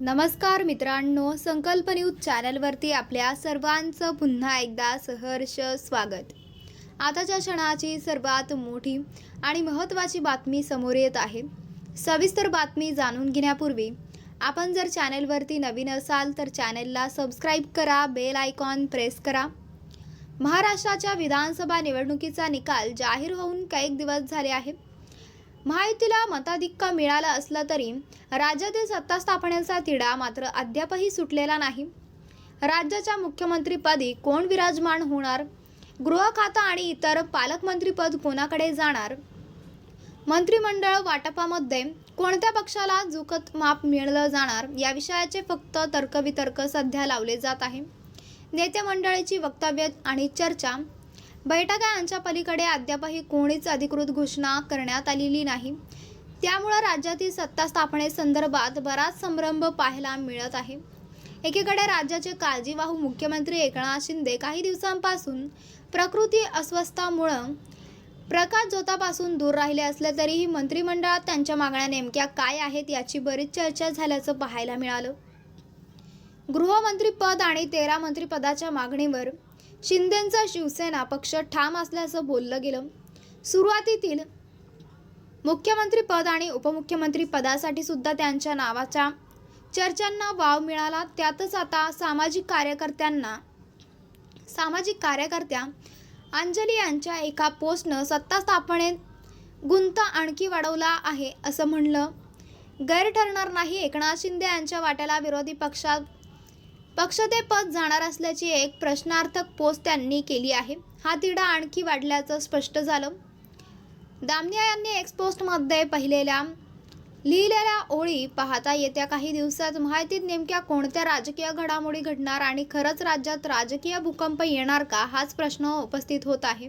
नमस्कार मित्रांनो संकल्प न्यूज चॅनलवरती आपल्या सर्वांचं पुन्हा एकदा सहर्ष स्वागत. आताच्या क्षणाची सर्वात मोठी आणि महत्त्वाची बातमी समोर येत आहे. सविस्तर बातमी जाणून घेण्यापूर्वी आपण जर चॅनेलवरती नवीन असाल तर चॅनलला सबस्क्राईब करा बेल आयकॉन प्रेस करा. महाराष्ट्राच्या विधानसभा निवडणुकीचा निकाल जाहीर होऊन काही दिवस झाले आहे. महायुतीला मताधिक्य मिळालं असलं तरी राज्यातील सत्ता स्थापनेचा तिढा मात्र अद्यापही सुटलेला नाही. राज्याच्या मुख्यमंत्रीपदी कोण विराजमान होणार? गृहखातं आणि इतर पालकमंत्रीपद कोणाकडे जाणार? मंत्रिमंडळ वाटपामध्ये कोणत्या पक्षाला जुकत माप मिळलं जाणार? या विषयाचे फक्त तर्कवितर्क सध्या लावले जात आहे. नेते मंडळीची वक्तव्य आणि चर्चा बैठका यांच्या पलीकडे अद्यापही कोणीच अधिकृत घोषणा करण्यात आलेली नाही. त्यामुळं राज्यातील सत्ता स्थापनेसंदर्भात बराच संभ्रम पाहायला मिळत आहे. एकीकडे राज्याचे काळजीवाहू मुख्यमंत्री एकनाथ शिंदे काही दिवसांपासून प्रकृती अस्वस्थामुळं प्रकाश जोतापासून दूर राहिले असले तरीही मंत्रिमंडळात त्यांच्या मागण्या नेमक्या काय आहेत याची बरीच चर्चा झाल्याचं पाहायला मिळालं. गृहमंत्रीपद आणि तेरा मंत्रिपदाच्या मागणीवर शिंदेंचा शिवसेना पक्ष ठाम असल्याचं बोललं गेलं. सुरुवातीतील मुख्यमंत्रीपद आणि उपमुख्यमंत्री पदासाठी सुद्धा त्यांच्या नावाच्या चर्चांना वाव मिळाला. त्यातच आता सामाजिक कार्यकर्त्यांना सामाजिक कार्यकर्त्या अंजली यांच्या एका पोस्टनं सत्ता स्थापनेत गुंत आणखी वाढवला आहे असं म्हणलं. गैर ठरणार नाही एकनाथ शिंदे यांच्या वाट्याला विरोधी पक्षात पक्षते पद जाणार असल्याची एक प्रश्नार्थक पोस्ट त्यांनी केली आहे. हा तिढा आणखी वाढल्याचं स्पष्ट झालं. दामनिया यांनी एक्सपोस्टमध्ये पाहिलेल्या पहिलेल्या लिहिलेल्या ओळी पाहता येत्या काही दिवसात माहितीत नेमक्या कोणत्या राजकीय घडामोडी घडणार आणि खरंच राज्यात राजकीय भूकंप येणार का? हाच प्रश्न उपस्थित होत आहे.